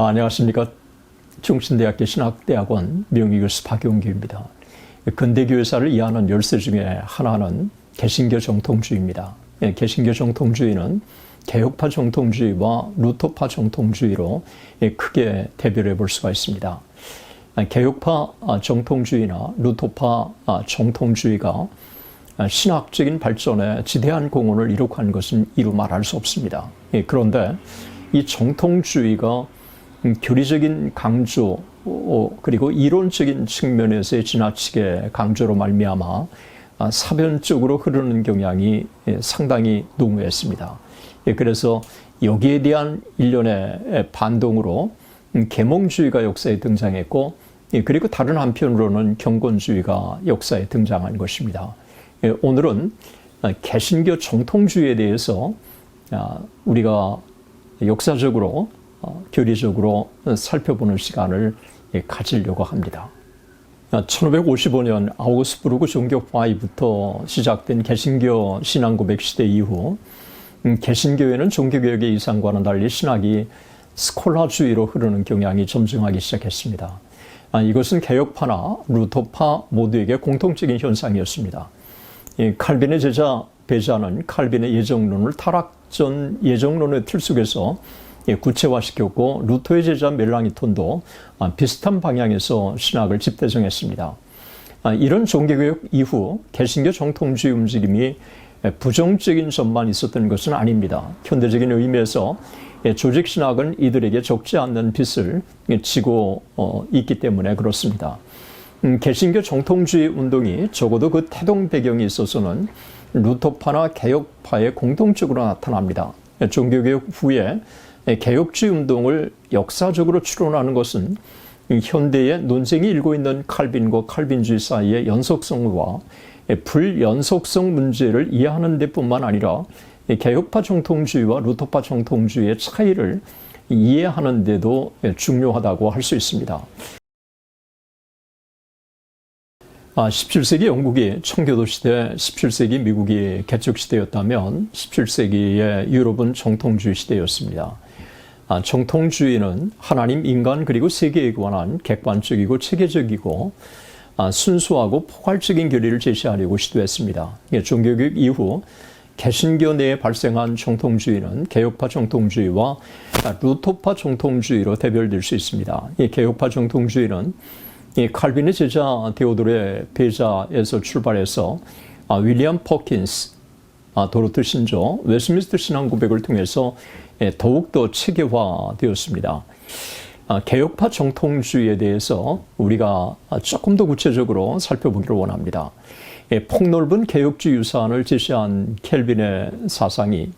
아, 안녕하십니까. 중신대학교 신학대학원 명의교수 박용규입니다. 근대교회사를 이해하는 열쇠 중에 하나는 개신교 정통주의입니다. 예, 개신교 정통주의는 개혁파 정통주의와 루터파 정통주의로 예, 크게 대별해 볼 수가 있습니다. 아, 개혁파 아, 정통주의나 루터파 아, 정통주의가 신학적인 발전에 지대한 공헌을 이룩한 것은 이루 말할 수 없습니다. 예, 그런데 이 정통주의가 음, 교리적인 강조 어, 그리고 이론적인 측면에서의 지나치게 강조로 말미암아 사변적으로 흐르는 경향이 예, 상당히 농후했습니다. 예, 그래서 여기에 대한 일련의 반동으로 음, 계몽주의가 역사에 등장했고 예, 그리고 다른 한편으로는 경건주의가 역사에 등장한 것입니다. 오늘은 개신교 정통주의에 대해서 아, 우리가 역사적으로 어, 교리적으로 살펴보는 시간을 예, 가지려고 합니다. 1555년 아우구스부르크 종교파이부터 시작된 개신교 신앙 고백 시대 이후 음, 개신교회는 종교개혁의 이상과는 달리 신학이 스콜라주의로 흐르는 경향이 점증하기 시작했습니다. 아, 이것은 개혁파나 루터파 모두에게 공통적인 현상이었습니다. 칼빈의 제자 베자는 칼빈의 예정론을 타락전 예정론의 틀 속에서 예, 구체화시켰고 루터의 제자 멜랑이톤도 아, 비슷한 방향에서 신학을 집대정했습니다. 아, 이런 종교교육 이후 개신교 정통주의 움직임이 부정적인 점만 있었던 것은 아닙니다. 현대적인 의미에서 예, 조직신학은 이들에게 적지 않는 빚을 지고 어, 있기 때문에 그렇습니다. 음, 개신교 정통주의 운동이 적어도 그 태동 배경이 있어서는 루터파나 개혁파의 공통적으로 나타납니다. 종교개혁 후에 개혁주의 운동을 역사적으로 추론하는 것은 현대의 논쟁이 일고 있는 칼빈과 칼빈주의 사이의 연속성과 불연속성 문제를 이해하는 데뿐만 아니라 개혁파 정통주의와 루터파 정통주의의 차이를 이해하는 데도 중요하다고 할 수 있습니다. 17세기 아, 영국이 청교도 시대, 17세기 미국이 개척 시대였다면 17세기의 유럽은 정통주의 시대였습니다. 아, 정통주의는 하나님, 인간 그리고 세계에 관한 객관적이고 체계적이고 아, 순수하고 포괄적인 교리를 제시하려고 시도했습니다. 종교교육 이후 개신교 내에 발생한 정통주의는 개혁파 정통주의와 루터파 정통주의로 대별될 수 있습니다. 개혁파 정통주의는 칼빈의 제자 데오도의 배자에서 출발해서 아, 윌리엄 퍼킨스, 도로트 신조, 웨스민스터 신앙 고백을 통해서 예, 더욱더 체계화되었습니다. 아, 개혁파 정통주의에 대해서 우리가 조금 더 구체적으로 살펴보기를 원합니다. 예, 폭넓은 개혁주의 유산을 제시한 켈빈의 사상이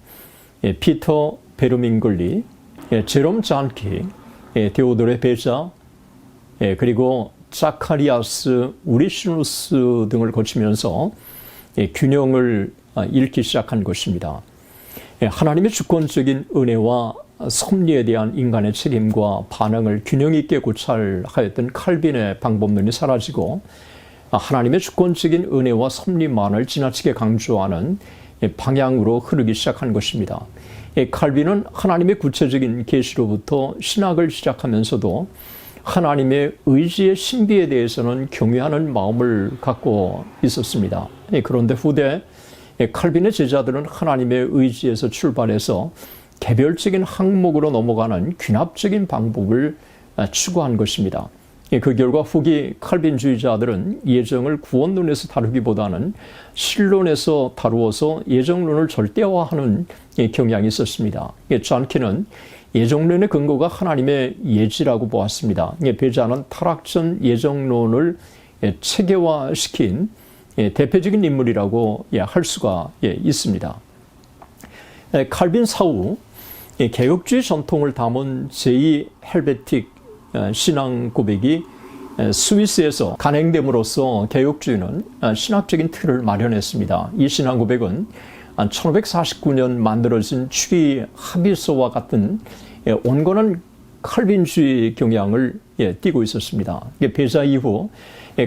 예, 피터 베르밍글리, 제롬 잔키, 데오도레 베자, 그리고 자카리아스, 우리시누스 등을 거치면서 균형을 아, 잃기 시작한 것입니다. 예, 하나님의 주권적인 은혜와 섭리에 대한 인간의 책임과 반응을 균형 있게 고찰하였던 칼빈의 방법론이 사라지고 하나님의 주권적인 은혜와 섭리만을 지나치게 강조하는 방향으로 흐르기 시작한 것입니다. 칼빈은 하나님의 구체적인 계시로부터 신학을 시작하면서도 하나님의 의지의 신비에 대해서는 경외하는 마음을 갖고 있었습니다. 그런데 후대 예, 칼빈의 제자들은 하나님의 의지에서 출발해서 개별적인 항목으로 넘어가는 귀납적인 방법을 아, 추구한 것입니다. 예, 그 결과 후기 칼빈주의자들은 예정을 구원론에서 다루기보다는 실론에서 다루어서 예정론을 절대화하는 예, 경향이 있었습니다. 잔키는 예정론의 근거가 하나님의 예지라고 보았습니다. 배자는 타락전 예정론을 체계화시킨 예, 대표적인 인물이라고 예, 할 수가 예, 있습니다. 칼빈 사후 개혁주의 전통을 담은 제2 헬베틱 어, 신앙 고백이 스위스에서 간행됨으로써 개혁주의는 어, 신학적인 틀을 마련했습니다. 이 신앙 고백은 1549년 만들어진 추리 합의서와 같은 온건한 칼빈주의 경향을 띠고 있었습니다. 배자 이후 예,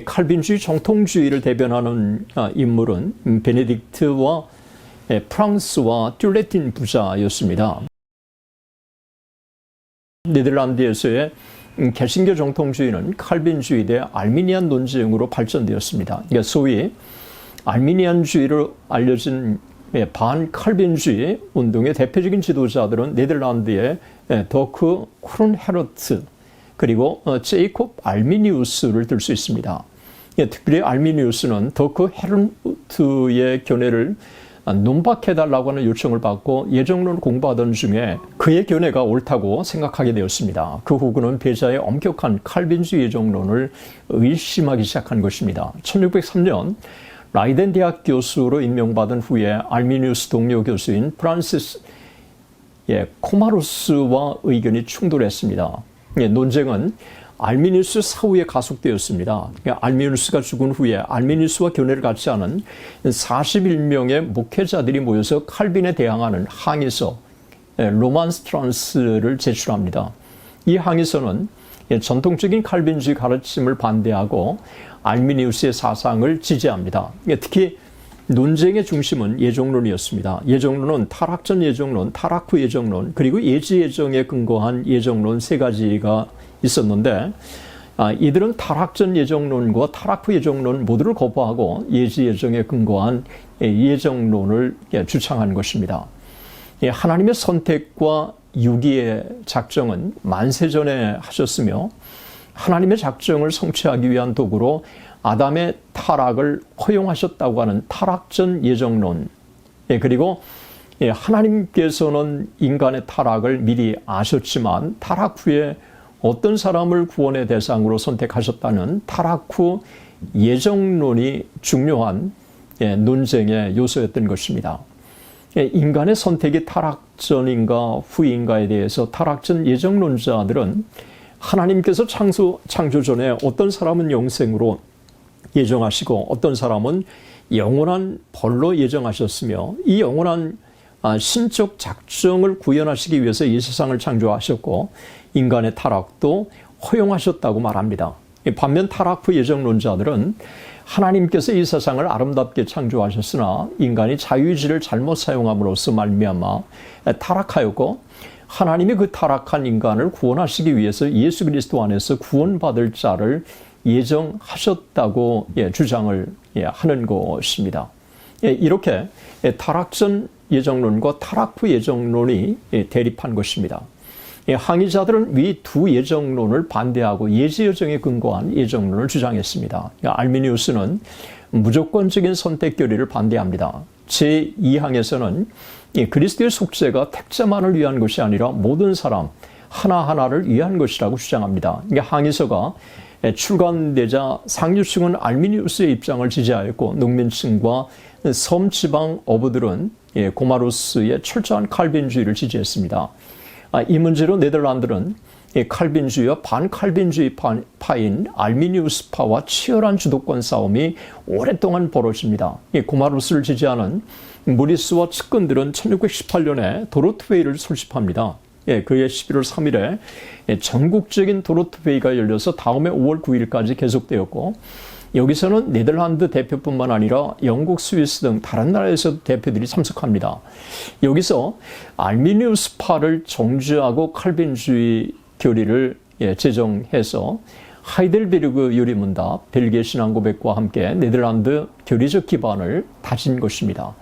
칼빈주의 정통주의를 대변하는 아, 인물은 베네딕트와 예, 프랑스와 듈레틴 부자였습니다. 네덜란드에서의 음, 개신교 정통주의는 칼빈주의 대 알미니안 논쟁으로 발전되었습니다. 그러니까 소위 알미니안주의로 알려진 예, 반칼빈주의 운동의 대표적인 지도자들은 네덜란드의 예, 더크 크론헤르트 그리고 어, 제이콥 알미니우스를 들 수 있습니다. 예, 특별히 알미니우스는 더크 헤르트의 견해를 논박해달라고 하는 요청을 받고 예정론을 공부하던 중에 그의 견해가 옳다고 생각하게 되었습니다. 그 후 그는 배자의 엄격한 칼빈주의 예정론을 의심하기 시작한 것입니다. 1603년 라이덴 대학 교수로 임명받은 후에 알미니우스 동료 교수인 프란시스 예, 코마루스와 의견이 충돌했습니다. 예, 논쟁은 알미니우스 사후에 가속되었습니다. 그러니까 알미니우스가 죽은 후에 알미니우스와 견해를 갖지 않은 41명의 목회자들이 모여서 칼빈에 대항하는 항의서 예, 로만스트란스를 제출합니다. 이 항의서는 예, 전통적인 칼빈주의 가르침을 반대하고 알미니우스의 사상을 지지합니다. 특히 논쟁의 중심은 예정론이었습니다. 예정론은 타락 전 예정론, 타락 후 예정론, 그리고 예지 예정에 근거한 예정론 세 가지가 있었는데 아, 이들은 타락 전 예정론과 타락 후 예정론 모두를 거부하고 예지 예정에 근거한 예정론을 주창한 것입니다. 하나님의 선택과 유기의 작정은 만세전에 하셨으며 하나님의 작정을 성취하기 위한 도구로 아담의 타락을 허용하셨다고 하는 타락전 예정론 그리고 하나님께서는 인간의 타락을 미리 아셨지만 타락 후에 어떤 사람을 구원의 대상으로 선택하셨다는 타락 후 예정론이 중요한 예, 논쟁의 요소였던 것입니다. 예, 인간의 선택이 타락전인가 후인가에 대해서 타락전 예정론자들은 하나님께서 창조, 창조 전에 어떤 사람은 영생으로 예정하시고 어떤 사람은 영원한 벌로 예정하셨으며 이 영원한 아, 신적 작정을 구현하시기 위해서 이 세상을 창조하셨고 인간의 타락도 허용하셨다고 말합니다. 반면 타락 후 예정론자들은 하나님께서 이 세상을 아름답게 창조하셨으나 인간이 자유의지를 잘못 사용함으로써 말미암아 타락하였고 하나님이 그 타락한 인간을 구원하시기 위해서 예수 그리스도 안에서 구원받을 자를 예정하셨다고 예, 주장을 예, 하는 것입니다. 예, 이렇게 타락전 예정론과 타락 후 예정론이 대립한 것입니다. 항의자들은 위 두 예정론을 반대하고 예지 여정에 근거한 예정론을 주장했습니다. 알미니우스는 무조건적인 선택 결의를 반대합니다. 제2항에서는 그리스도의 속죄가 택자만을 위한 것이 아니라 모든 사람 하나하나를 위한 것이라고 주장합니다. 항의서가 출간되자 상류층은 알미니우스의 입장을 지지하였고 농민층과 섬지방 어부들은 고마루스의 철저한 칼빈주의를 지지했습니다. 아, 이 문제로 네덜란드는 칼빈주의와 반칼빈주의 파인 알미니우스파와 치열한 주도권 싸움이 오랫동안 벌어집니다. 고마루스를 지지하는 무리스와 측근들은 1618년에 도로트웨이를 설립합니다. 예, 그해 11월 3일에 전국적인 도로트웨이가 열려서 다음해 5월 9일까지 계속되었고 여기서는 네덜란드 대표뿐만 아니라 영국, 스위스 등 다른 나라에서 대표들이 참석합니다. 여기서 알미니우스 파를 정주하고 칼빈주의 교리를 예, 제정해서 하이델베르그 유리문답, 벨기에 신앙고백과 함께 네덜란드 교리적 기반을 다진 것입니다.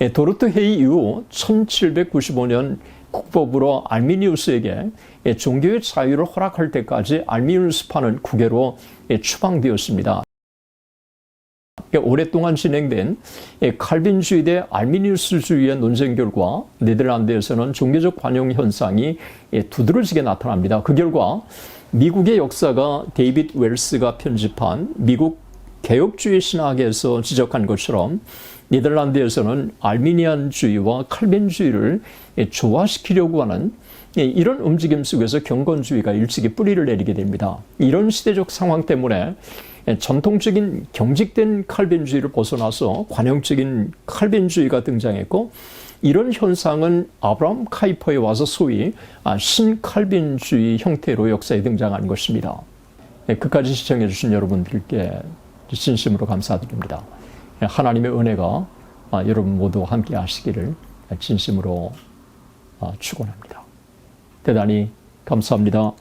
예, 도르트 회의 이후 1795년 국법으로 알미니우스에게 예, 종교의 자유를 허락할 때까지 알미니우스파는 국외로 추방되었습니다. 오랫동안 진행된 칼빈주의 대 알미니우스주의의 논쟁 결과 네덜란드에서는 종교적 관용 현상이 두드러지게 나타납니다. 그 결과 미국의 역사가 데이빗 웰스가 편집한 미국 개혁주의 신학에서 지적한 것처럼 네덜란드에서는 알미니안주의와 칼빈주의를 조화시키려고 하는 이런 움직임 속에서 경건주의가 일찍이 뿌리를 내리게 됩니다. 이런 시대적 상황 때문에 전통적인 경직된 칼빈주의를 벗어나서 관용적인 칼빈주의가 등장했고 이런 현상은 아브라함 카이퍼에 와서 소위 아, 신칼빈주의 형태로 역사에 등장한 것입니다. 네, 끝까지 시청해 주신 여러분들께 진심으로 감사드립니다. 네, 하나님의 은혜가 아, 여러분 모두 함께 하시기를 진심으로 아, 축원합니다. 대단히 감사합니다.